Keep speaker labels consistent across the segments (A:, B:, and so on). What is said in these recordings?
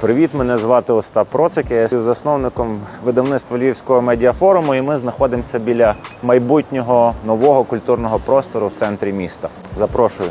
A: Привіт, мене звати Остап Процик. Я є засновником видавництва Львівського медіафоруму, і ми знаходимося біля майбутнього нового культурного простору в центрі міста. Запрошую.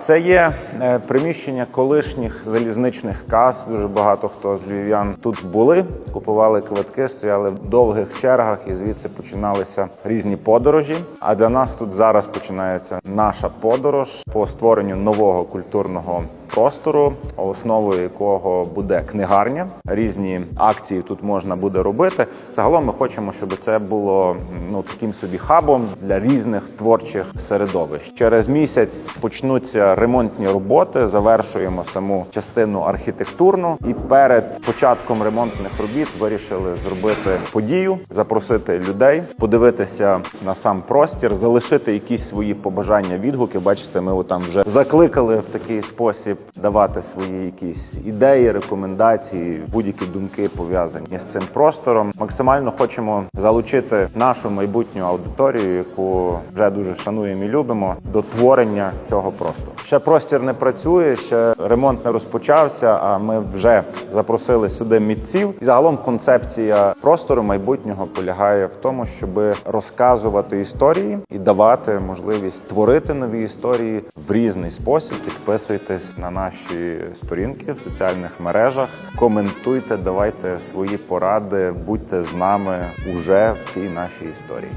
A: Це є е, приміщення колишніх залізничних кас. Дуже багато хто з львів'ян тут були, купували квитки, стояли в довгих чергах, і звідси починалися різні подорожі. А для нас тут зараз починається наша подорож по створенню нового культурного простору, основою якого буде книгарня. Різні акції тут можна буде робити. Загалом ми хочемо, щоб це було ну таким собі хабом для різних творчих середовищ. Через місяць почнуться ремонтні роботи. Завершуємо саму частину архітектурну. І перед початком ремонтних робіт вирішили зробити подію, запросити людей, подивитися на сам простір, залишити якісь свої побажання, відгуки. Бачите, ми там вже закликали в такий спосіб давати свої якісь ідеї, рекомендації, будь-які думки пов'язані з цим простором. Максимально хочемо залучити нашу майбутню аудиторію, яку вже дуже шануємо і любимо, до творення цього простору. Ще простір не працює, ще ремонт не розпочався. А ми вже запросили сюди митців. І загалом концепція простору майбутнього полягає в тому, щоб розказувати історії і давати можливість творити нові історії в різний спосіб. Підписуйтесь на наші сторінки в соціальних мережах, коментуйте, давайте свої поради, будьте з нами уже в цій нашій історії.